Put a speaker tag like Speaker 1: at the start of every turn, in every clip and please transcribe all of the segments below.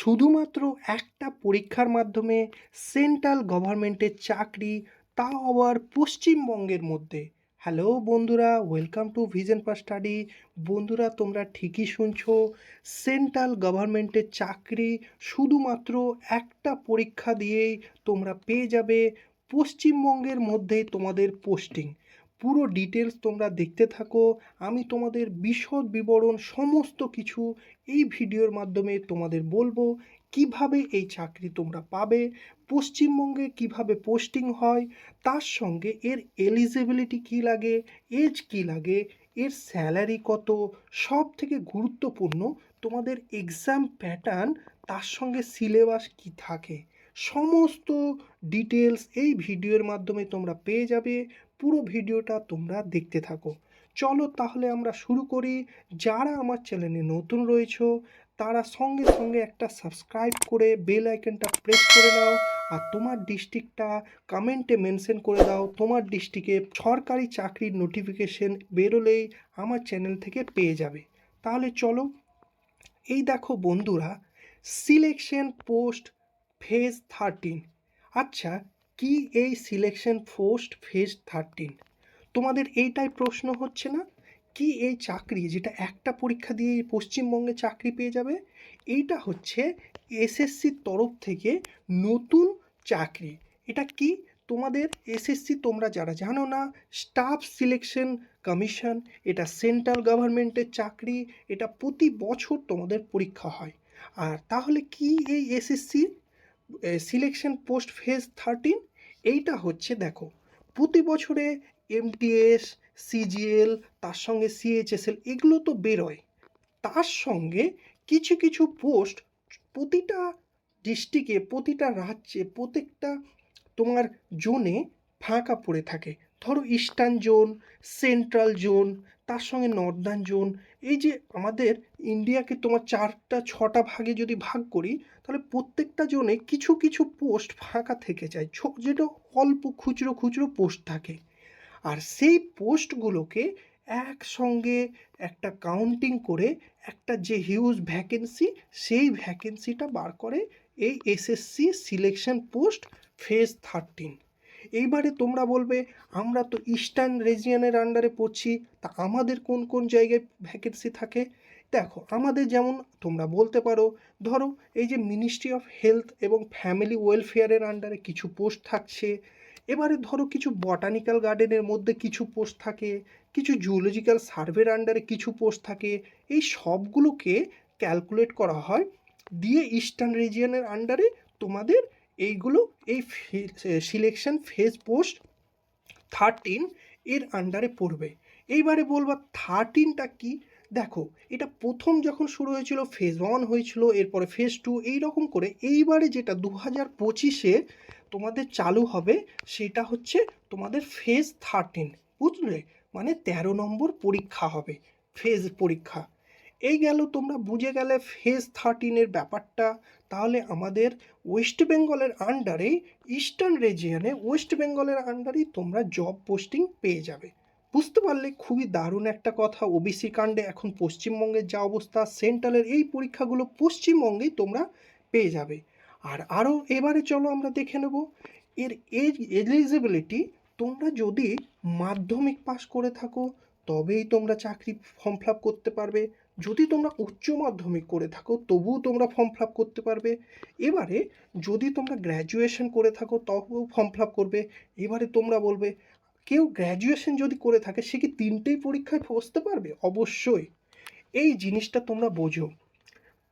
Speaker 1: শুধুমাত্র একটা পরীক্ষার মাধ্যমে সেন্ট্রাল গভর্নমেন্টের চাকরি, তাও আবার পশ্চিমবঙ্গের মধ্যে। হ্যালো বন্ধুরা, welcome to vision for study. বন্ধুরা, তোমরা ঠিকই শুনছো, সেন্ট্রাল গভর্নমেন্টের চাকরি শুধুমাত্র একটা পরীক্ষা দিয়েই তোমরা পেয়ে যাবে পশ্চিমবঙ্গের মধ্যেই তোমাদের পোস্টিং। পুরো ডিটেলস তোমরা দেখতে থাকো। আমি তোমাদের বিশদ বিবরণ সমস্ত কিছু এই ভিডিওর মাধ্যমে তোমাদের বলব, কীভাবে এই চাকরি তোমরা পাবে, পশ্চিমবঙ্গে কীভাবে পোস্টিং হয়, তার সঙ্গে এর এলিজিবিলিটি কী লাগে এজ কী লাগে, এর স্যালারি কত, সব থেকে গুরুত্বপূর্ণ তোমাদের এক্সাম প্যাটার্ন তার সঙ্গে সিলেবাস কী থাকে। সমস্ত ডিটেলস এই ভিডিওর মাধ্যমে তোমরা পেয়ে যাবে। পুরো ভিডিওটা তোমরা দেখতে থাকো। চলো তাহলে আমরা শুরু করি। যারা আমার চ্যানেলে নতুন রয়েছো, তারা সঙ্গে সঙ্গে একটা সাবস্ক্রাইব করে বেল আইকনটা প্রেস করে দাও আর তোমার ডিস্ট্রিক্টটা কমেন্টে মেনশন করে দাও। তোমার ডিস্ট্রিক্টে সরকারি চাকরির নোটিফিকেশন বেরোলেই আমার চ্যানেল থেকে পেয়ে যাবে। তাহলে চলো, এই দেখো বন্ধুরা সিলেকশন পোস্ট ফেজ থার্টিন আচ্ছা কি এই সিলেকশন পোস্ট ফেজ থার্টিন তোমাদের এইটাই প্রশ্ন হচ্ছে না? কি এই চাকরি যেটা একটা পরীক্ষা দিয়ে পশ্চিমবঙ্গে চাকরি পেয়ে যাবে? এইটা হচ্ছে এসএসসির তরফ থেকে নতুন চাকরি। এটা কি? তোমাদের এসএসসি তোমরা যারা জানো না স্টাফ সিলেকশন কমিশন এটা সেন্ট্রাল গভর্নমেন্টের চাকরি, এটা প্রতি বছর তোমাদের পরীক্ষা হয়। আর তাহলে কি এই SSC selection post phase thirteen এইটা হচ্ছে দেখো, প্রতি বছরে এমটিএস সিজিএল তার সঙ্গে সিএইচএসএল এগুলো তো বেরোয়। তার সঙ্গে কিছু কিছু পোস্ট প্রতিটা ডিস্ট্রিক্টে প্রতিটা রাজ্যে, প্রত্যেকটা তোমার জোনে ফাঁকা পড়ে থাকে। ধরো ইস্টার্ন জোন সেন্ট্রাল জোন তার সঙ্গে নর্দার্ন জোন। এই যে আমাদের ইন্ডিয়াকে তোমার চারটা, ছটা ভাগে যদি ভাগ করি, তাহলে প্রত্যেকটা জোনে কিছু কিছু পোস্ট ফাঁকা থেকে যায়। যেটা অল্প খুচরো খুচরো পোস্ট থাকে। আর সেই পোস্টগুলোকে একসঙ্গে একটা কাউন্টিং করে একটা যে হিউজ ভ্যাকেন্সি সেই ভ্যাকেন্সিটা বার করে এই SSC selection post phase thirteen এইবারে তোমরা বলবে, আমরা তো ইস্টার্ন রিজিয়নের আন্ডারে পড়ছি, তা আমাদের কোন কোন জায়গায় ভ্যাকেন্সি থাকে? দেখো, আমাদের যেমন তোমরা বলতে পারো, ধরো এই যে মিনিস্ট্রি অফ হেলথ এবং ফ্যামিলি ওয়েলফেয়ারের আন্ডারে কিছু পোস্ট থাকছে, এবারে ধরো কিছু বটানিক্যাল গার্ডেনের মধ্যে কিছু পোস্ট থাকে, কিছু জুলজিক্যাল সার্ভের আন্ডারে কিছু পোস্ট থাকে, এই সবগুলোকে ক্যালকুলেট করা হয়, দিয়ে ইস্টার্ন রিজিয়নের আন্ডারে তোমাদের এইগুলো, এই সিলেকশন ফেজ পোস্ট থার্টিন এর আন্ডারে পড়বে। এইবারে বলবা থার্টিনটা কি? দেখো, এটা প্রথম যখন শুরু হয়েছিল ফেজ ওয়ান হয়েছিল, এরপরে ফেজ টু এই রকম করে এইবারে যেটা দু হাজার পঁচিশে তোমাদের চালু হবে, সেটা হচ্ছে তোমাদের ফেজ থার্টিন বুঝলে? মানে তেরো নম্বর পরীক্ষা হবে ফেজ পরীক্ষা। এই গেল তোমরা বুঝে গেলে ফেজ থার্টিনের ব্যাপারটা। তাহলে আমাদের ওয়েস্ট বেঙ্গলের আন্ডারে ইস্টার্ন রিজিয়নে ওয়েস্ট বেঙ্গলের আন্ডারেই তোমরা জব পোস্টিং পেয়ে যাবে। বুঝতে পারলে খুবই দারুণ একটা কথা। ওবিসি কাণ্ডে এখন পশ্চিমবঙ্গের যা অবস্থা সেন্ট্রালের এই পরীক্ষাগুলো পশ্চিমবঙ্গেই তোমরা পেয়ে যাবে। আর আরও এবারে চলো আমরা দেখে নেব। এর এজ এলিজিবিলিটি তোমরা যদি মাধ্যমিক পাস করে থাকো, তবেই তোমরা চাকরি ফর্ম ফিল করতে পারবে। যদি তোমরা উচ্চ মাধ্যমিক করে থাকো, তবুও তোমরা ফর্ম ফিল করতে পারবে। এবারে যদি তোমরা গ্র্যাজুয়েশন করে থাকো, তবুও ফর্ম ফিল করবে। এবারে তোমরা বলবে, কেউ গ্র্যাজুয়েশন যদি করে থাকে, সে কি তিনটেই পরীক্ষায় বসতে পারবে? অবশ্যই। এই জিনিসটা তোমরা বোঝো।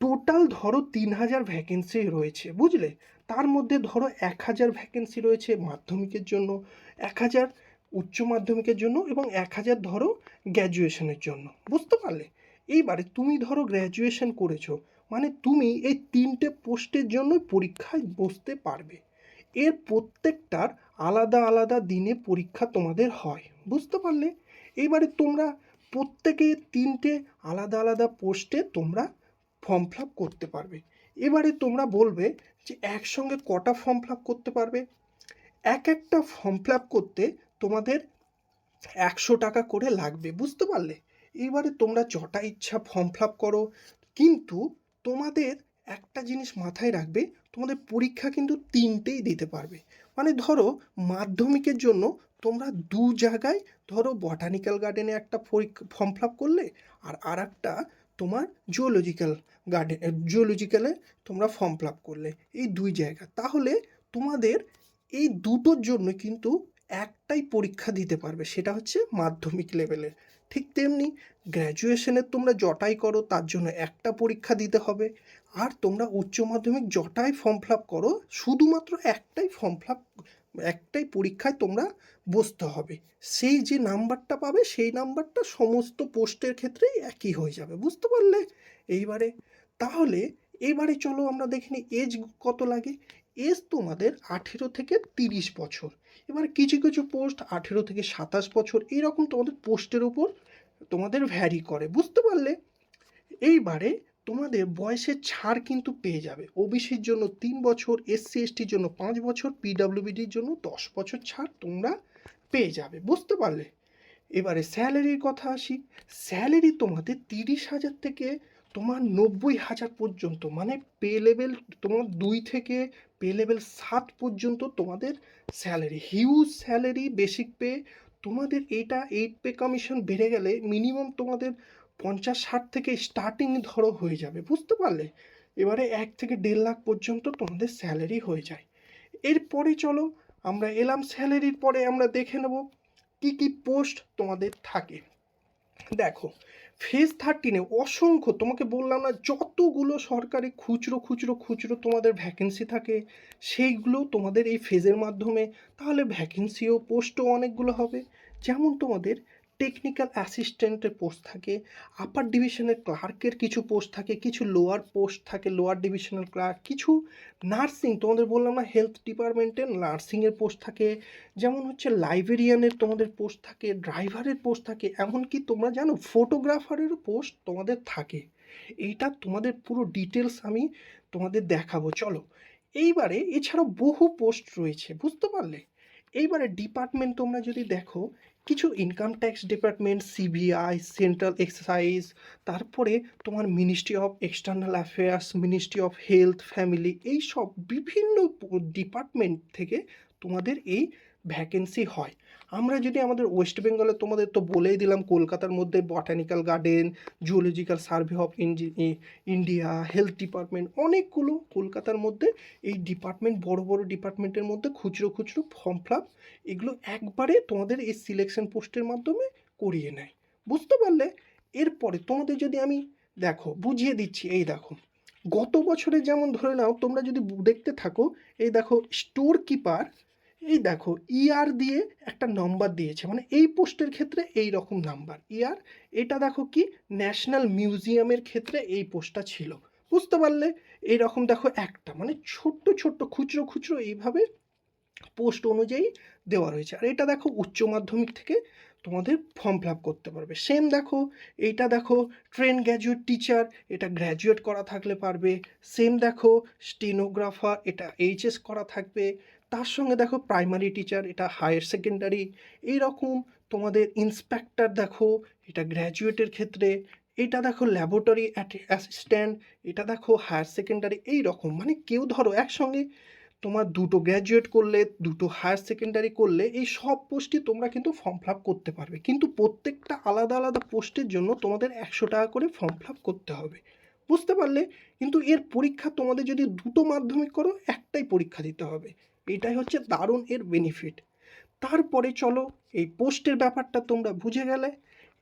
Speaker 1: টোটাল ধরো তিন হাজার ভ্যাকেন্সি রয়েছে, বুঝলে? তার মধ্যে ধরো এক হাজার ভ্যাকেন্সি রয়েছে মাধ্যমিকের জন্য, এক হাজার উচ্চ মাধ্যমিকের জন্য এবং এক হাজার ধরো গ্র্যাজুয়েশনের জন্য, বুঝতে পারলে? এইবারে তুমি ধরো গ্র্যাজুয়েশন করেছ মানে তুমি এই তিনটে পোস্টের জন্যই পরীক্ষায় বসতে পারবে। এর প্রত্যেকটার আলাদা আলাদা দিনে পরীক্ষা তোমাদের হয়, বুঝতে পারলে? এইবারে তোমরা প্রত্যেকে তিনটে আলাদা আলাদা পোস্টে তোমরা ফর্ম ফিল করতে পারবে। এবারে তোমরা বলবে যে একসঙ্গে কটা ফর্ম ফিল করতে পারবে? এক একটা ফর্ম ফিল করতে তোমাদের একশো টাকা করে লাগবে, বুঝতে পারলে? এবারে তোমরা যটা ইচ্ছা ফর্ম ফিল করো। কিন্তু তোমাদের একটা জিনিস মাথায় রাখবে, তোমাদের পরীক্ষা কিন্তু তিনটেই দিতে পারবে। মানে ধরো মাধ্যমিকের জন্য তোমরা দু জায়গায় ধরো বটানিক্যাল গার্ডেনে একটা ফর্ম ফিল আপ করলে, আর আর একটা তোমার জুওলজিক্যাল গার্ডেন জুওলজিক্যালে তোমরা ফর্ম ফিল আপ করলে, এই দুই জায়গা। তাহলে তোমাদের এই দুটোর জন্য কিন্তু একটাই পরীক্ষা দিতে পারবে, সেটা হচ্ছে মাধ্যমিক লেভেলের ঠিক তেমনি গ্র্যাজুয়েশনের তোমরা জটাই করো, তার জন্য একটা পরীক্ষা দিতে হবে। আর তোমরা উচ্চ মাধ্যমিক জটাই ফর্ম ফিল আপ করো, শুধুমাত্র একটাই ফর্ম ফিল আপ একটাই পরীক্ষায় তোমরা বসতে হবে। সেই যে নাম্বারটা পাবে, সেই নাম্বারটা সমস্ত পোস্টের ক্ষেত্রেই একই হয়ে যাবে, বুঝতে পারলে? এইবারে, তাহলে এবারে চলো আমরা দেখে নিই এজ কত লাগে। এজ তোমাদের আঠেরো থেকে তিরিশ বছর। এবার কিছু কিছু পোস্ট আঠেরো থেকে সাতাশ বছর এইরকম তোমাদের পোস্টের উপর তোমাদের ভ্যারি করে, বুঝতে পারলে? এইবারে তোমাদের বয়সের ছাড় কিন্তু পেয়ে যাবে। ওবিসির জন্য তিন বছর এসসি এসটির জন্য পাঁচ বছর পিডাব্লিউবিডির জন্য দশ বছর ছাড় তোমরা পেয়ে যাবে, বুঝতে পারলে? এবারে স্যালারির কথা আসি। স্যালারি তোমাদের তিরিশ হাজার থেকে তোমার নব্বই হাজার পর্যন্ত মানে পে লেভেল তোমার দুই থেকে পে লেভেল সাত পর্যন্ত তোমাদের salary huge salary basic pay তোমাদের এটা এইট পে কমিশন বেড়ে গেলে মিনিমাম তোমাদের পঞ্চাশ, ষাট থেকে স্টার্টিং ধরো হয়ে যাবে, বুঝতে পারলে? এবারে এক থেকে দেড় লাখ পর্যন্ত তোমাদের স্যালারি হয়ে যায়। এরপরে চলো, আমরা এলাম স্যালারির পরে আমরা দেখে নেব কি কি পোস্ট তোমাদের থাকে। দেখো ফেজ থার্টিনে অসংখ্য, তোমাকে বললাম না, যতগুলো সরকারি খুচরো খুচরো খুচরো তোমাদের ভ্যাকেন্সি থাকে, সেইগুলো তোমাদের এই ফেজের মাধ্যমে, তাহলে ভ্যাকেন্সিও পোস্টও অনেকগুলো হবে। যেমন তোমাদের টেকনিক্যাল অ্যাসিস্ট্যান্টের পোস্ট থাকে আপার ডিভিশনের ক্লার্কের কিছু পোস্ট থাকে, কিছু লোয়ার পোস্ট থাকে লোয়ার ডিভিশনাল ক্লার্ক কিছু নার্সিং তোমাদের বললাম না হেলথ ডিপার্টমেন্টের নার্সিংয়ের পোস্ট থাকে, যেমন হচ্ছে লাইব্রেরিয়ানের তোমাদের পোস্ট থাকে ড্রাইভারের পোস্ট থাকে, এমনকি তোমরা জানো ফটোগ্রাফারেরও পোস্ট তোমাদের থাকে। এইটা তোমাদের পুরো ডিটেলস আমি তোমাদের দেখাবো, চলো। এইবারে এছাড়াও বহু পোস্ট রয়েছে, বুঝতে পারলে? এইবারে ডিপার্টমেন্ট তোমরা যদি দেখো কিছু income tax department CBI central exercise তারপরে তোমার ministry of external affairs ministry of health family এই সব বিভিন্ন ডিপার্টমেন্ট থেকে তোমাদের এই ভ্যাকেন্সি হয়। আমরা যদি আমাদের ওয়েস্ট বেঙ্গলে তোমাদের তো বলেই দিলাম, কলকাতার মধ্যে botanical garden zoological survey of India health department অনেকগুলো কলকাতার মধ্যে এই ডিপার্টমেন্ট বড় বড় ডিপার্টমেন্টের মধ্যে খুচরো খুচরো ফর্ম ফিল এগুলো একবারে তোমাদের এই সিলেকশন পোস্টের মাধ্যমে করিয়ে নেয়। বুঝতে পারলে? এরপরে তোমাদের যদি আমি দেখো, বুঝিয়ে দিচ্ছি, এই দেখো, গত বছরে যেমন ধরে নাও, তোমরা যদি দেখতে থাকো, এই দেখো স্টোর কিপার এই দেখো ইয়ার দিয়ে একটা নাম্বার দিয়েছে। মানে এই পোস্টের ক্ষেত্রে এই রকম নাম্বার ইয়ার এটা দেখো কি? ন্যাশনাল মিউজিয়ামের ক্ষেত্রে এই পোস্টটা ছিল। বুঝতে পারলে? এই রকম দেখো একটা। মানে ছোট্ট ছোট্ট, খুচরো খুচরো এইভাবে পোস্ট অনুযায়ী দেওয়া রয়েছে। আর এটা দেখো উচ্চ মাধ্যমিক থেকে তোমাদের ফর্ম ফিল করতে পারবে। সেম দেখো, এইটা দেখো ট্রেন গ্র্যাজুয়েট টিচার এটা গ্র্যাজুয়েট করা থাকলে পারবে। সেম দেখো স্টেনোগ্রাফার এটা এইচএস করা থাকবে। তার সঙ্গে দেখো প্রাইমারি টিচার এটা হায়ার সেকেন্ডারি এইরকম তোমাদের ইন্সপেক্টর দেখো, এটা গ্র্যাজুয়েটের ক্ষেত্রে, এটা দেখো ল্যাবরেটরি অ্যাসিস্ট্যান্ট এটা দেখো হায়ার সেকেন্ডারি এই রকম মানে কেউ ধরো একসঙ্গে তোমার দুটো গ্র্যাজুয়েট করলে, দুটো হায়ার সেকেন্ডারি করলে, এই সব পোস্টই তোমরা কিন্তু ফর্ম ফিল করতে পারবে। কিন্তু প্রত্যেকটা আলাদা আলাদা পোস্টের জন্য তোমাদের একশো টাকা করে ফর্ম ফিল করতে হবে। বুঝতে পারলে? কিন্তু এর পরীক্ষা তোমাদের যদি দুটো মাধ্যমিক করো, একটাই পরীক্ষা দিতে হবে। এটাই হচ্ছে দারুণ এর বেনিফিট তারপরে চলো এই পোস্টের ব্যাপারটা তোমরা বুঝে গেলে,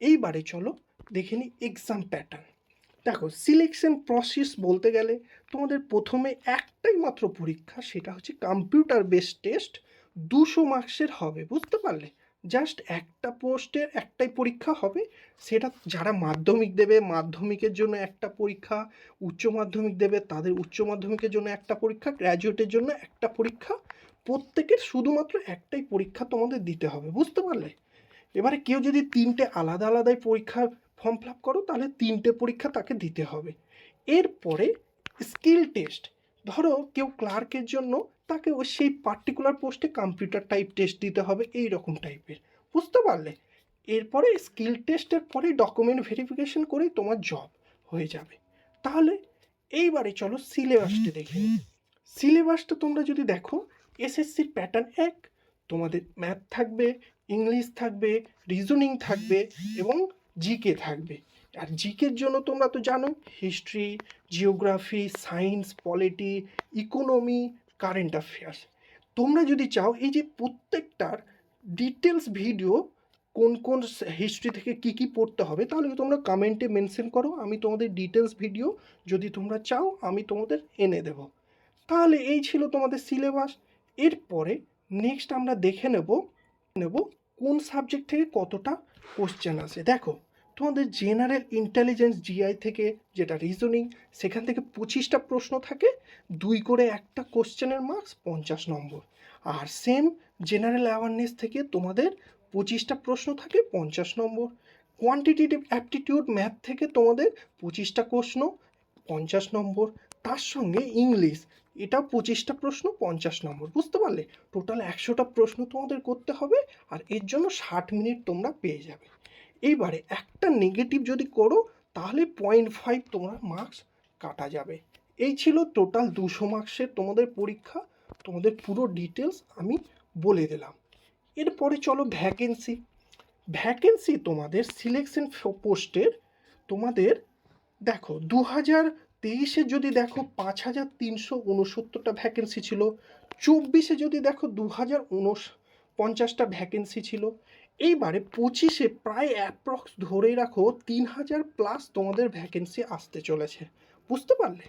Speaker 1: এইবারে চলো দেখে নিই এক্সাম প্যাটার্ন দেখো সিলেকশন প্রসেস বলতে গেলে তোমাদের প্রথমে একটাই মাত্র পরীক্ষা, সেটা হচ্ছে কম্পিউটার বেস টেস্ট দুশো মার্কসের হবে, বুঝতে পারলে? জাস্ট একটা পোস্টের একটাই পরীক্ষা হবে, সেটা যারা মাধ্যমিক দেবে, মাধ্যমিকের জন্য একটা পরীক্ষা, উচ্চ মাধ্যমিক দেবে, তাদের উচ্চ মাধ্যমিকের জন্য একটা পরীক্ষা গ্র্যাজুয়েটের জন্য একটা পরীক্ষা প্রত্যেকের শুধুমাত্র একটাই পরীক্ষা তোমাদের দিতে হবে, বুঝতে পারলে? এবারে কেউ যদি তিনটে আলাদা আলাদাই পরীক্ষার ফর্ম ফিল আপ করো, তাহলে তিনটে পরীক্ষা তাকে দিতে হবে। এরপরে স্কিল টেস্ট ধরো কেউ ক্লার্কের জন্য তাকে ওই সেই পার্টিকুলার পোস্টে কম্পিউটার টাইপ টেস্ট দিতে হবে, এই রকম টাইপের বুঝতে পারলে? এরপরে স্কিল টেস্টের পরে ডকুমেন্ট ভেরিফিকেশন করেই তোমার জব হয়ে যাবে। তাহলে এইবারে চলো সিলেবাসটা দেখে সিলেবাসটা তোমরা যদি দেখো এসএসসির প্যাটার্ন এক। তোমাদের ম্যাথ থাকবে ইংলিশ থাকবে রিজনিং থাকবে এবং জিকে থাকবে। আর জিকের জন্য তোমরা তো জানো history geography science polity economy current affairs তোমরা যদি চাও এই যে প্রত্যেকটার ডিটেলস ভিডিও কোন কোন হিস্ট্রি থেকে কি কি পড়তে হবে, তাহলে তোমরা কমেন্টে মেনশন করো, আমি তোমাদের ডিটেলস ভিডিও যদি তোমরা চাও, আমি তোমাদের এনে দেব। তাহলে এই ছিল তোমাদের সিলেবাস এরপরে নেক্সট আমরা দেখে নেব নেব কোন সাবজেক্ট থেকে কতটা কোশ্চেন আসে। দেখো, তোমাদের জেনারেল ইন্টেলিজেন্স জিআই থেকে যেটা রিজনিং সেখান থেকে পঁচিশটা প্রশ্ন থাকে, দুই করে একটা কোশ্চেনের মার্কস পঞ্চাশ নম্বর। আর সেম জেনারেল অ্যাওয়ারনেস থেকে তোমাদের পঁচিশটা প্রশ্ন থাকে, পঞ্চাশ নম্বর। কোয়ান্টিটেটিভ অ্যাপটিটিউড ম্যাথ থেকে তোমাদের পঁচিশটা প্রশ্ন, পঞ্চাশ নম্বর। তার সঙ্গে ইংলিশ এটা পঁচিশটা প্রশ্ন, পঞ্চাশ নম্বর, বুঝতে পারলে? টোটাল একশোটা প্রশ্ন তোমাদের করতে হবে আর এর জন্য ষাট মিনিট তোমরা পেয়ে যাবে। এইবারে একটা নেগেটিভ যদি করো, তাহলে পয়েন্ট ফাইভ তোমার মার্কস কাটা যাবে। এই ছিল টোটাল দুশো মার্কসের তোমাদের পরীক্ষা। তোমাদের পুরো ডিটেলস আমি বলে দিলাম। এরপরে চলো ভ্যাকেন্সি ভ্যাকেন্সি তোমাদের সিলেকশন পোস্টের তোমাদের, দেখো দু হাজার তেইশে যদি দেখো পাঁচ হাজার তিনশো উনসত্তরটা ভ্যাকেন্সি ছিল, চব্বিশে যদি দেখো দু হাজার উনস পঞ্চাশটা ভ্যাকেন্সি ছিল, এইবারে পঁচিশে প্রায় অ্যাপ্রক্স ধরেই রাখো তিন হাজার প্লাস তোমাদের ভ্যাকেন্সি আসতে চলেছে। বুঝতে পারলে?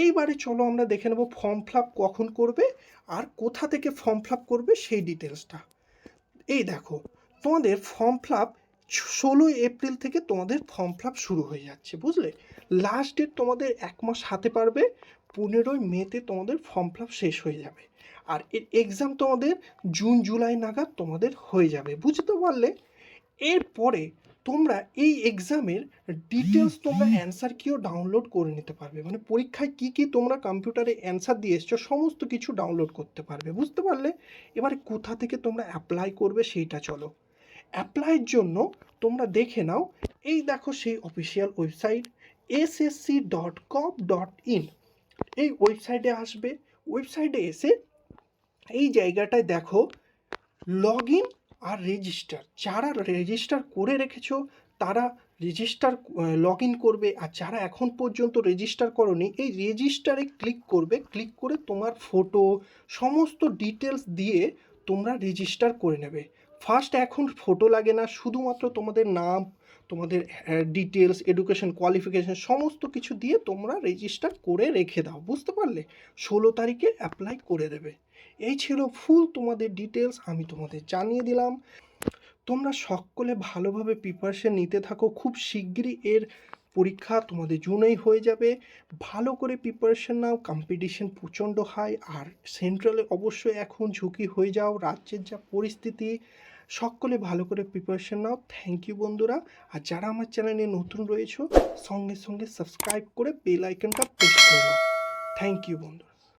Speaker 1: এইবারে চলো আমরা দেখে নেব ফর্ম ফিল কখন করবে আর কোথা থেকে ফর্ম ফিল করবে সেই ডিটেলসটা এই দেখো, তোমাদের ফর্ম ফিল ষোলোই এপ্রিল থেকে তোমাদের ফর্ম ফিল শুরু হয়ে যাচ্ছে, বুঝলে? লাস্ট ডেট তোমাদের এক মাস হাতে পারবে, পনেরোই মেতে তোমাদের ফর্ম ফিল শেষ হয়ে যাবে। আর এর এক্সাম তোমাদের জুন জুলাই নাগাদ তোমাদের হয়ে যাবে, বুঝতে পারলে? এরপরে তোমরা এই এক্সামের ডিটেলস তোমরা অ্যান্সার কিও ডাউনলোড করে নিতে পারবে। মানে পরীক্ষায় কি কি তোমরা কম্পিউটারে অ্যান্সার দিয়ে এসছো, সমস্ত কিছু ডাউনলোড করতে পারবে, বুঝতে পারলে? এবারে কোথা থেকে তোমরা অ্যাপ্লাই করবে সেইটা চলো। অ্যাপ্লাইয়ের জন্য তোমরা দেখে নাও, এই দেখো সেই official website SSC dot com dot in এই ওয়েবসাইটে আসবে। ওয়েবসাইটে এসে এই জায়গাটায় দেখো লগ ইন আর রেজিস্টার যারা রেজিস্টার করে রেখেছো, তারা রেজিস্টার লগ ইন করবে আর যারা এখন পর্যন্ত রেজিস্টার করনি, এই রেজিস্টারে ক্লিক করবে। ক্লিক করে তোমার ফটো সমস্ত ডিটেলস দিয়ে তোমরা রেজিস্টার করে নেবে। ফার্স্ট এখন ফটো লাগে না, শুধুমাত্র তোমাদের নাম তোমাদের ডিটেলস এডুকেশন কোয়ালিফিকেশন সমস্ত কিছু দিয়ে তোমরা রেজিস্টার করে রেখে দাও, বুঝতে পারলে? ষোলো তারিখে অ্যাপ্লাই করে দেবে। এই ছিল ফুল তোমাদের ডিটেলস আমি তোমাদের জানিয়ে দিলাম। তোমরা সকলে ভালোভাবে প্রিপারেশন নিতে থাকো, খুব শিগগিরই এর পরীক্ষা তোমাদের জুনেই হয়ে যাবে। ভালো করে প্রিপারেশন নাও কম্পিটিশন প্রচণ্ড হাই আর সেন্ট্রালে অবশ্যই এখন ঝুঁকি হয়ে যাও, রাজ্যের যা পরিস্থিতি সকলে ভালো করে প্রিপারেশন নাও। থ্যাংক ইউ বন্ধুরা। আর যারা আমার চ্যানেলে নতুন রয়েছে, সঙ্গে সঙ্গে সাবস্ক্রাইব করে বেল আইকনটা প্রেস করে নাও। থ্যাংক ইউ বন্ধুরা।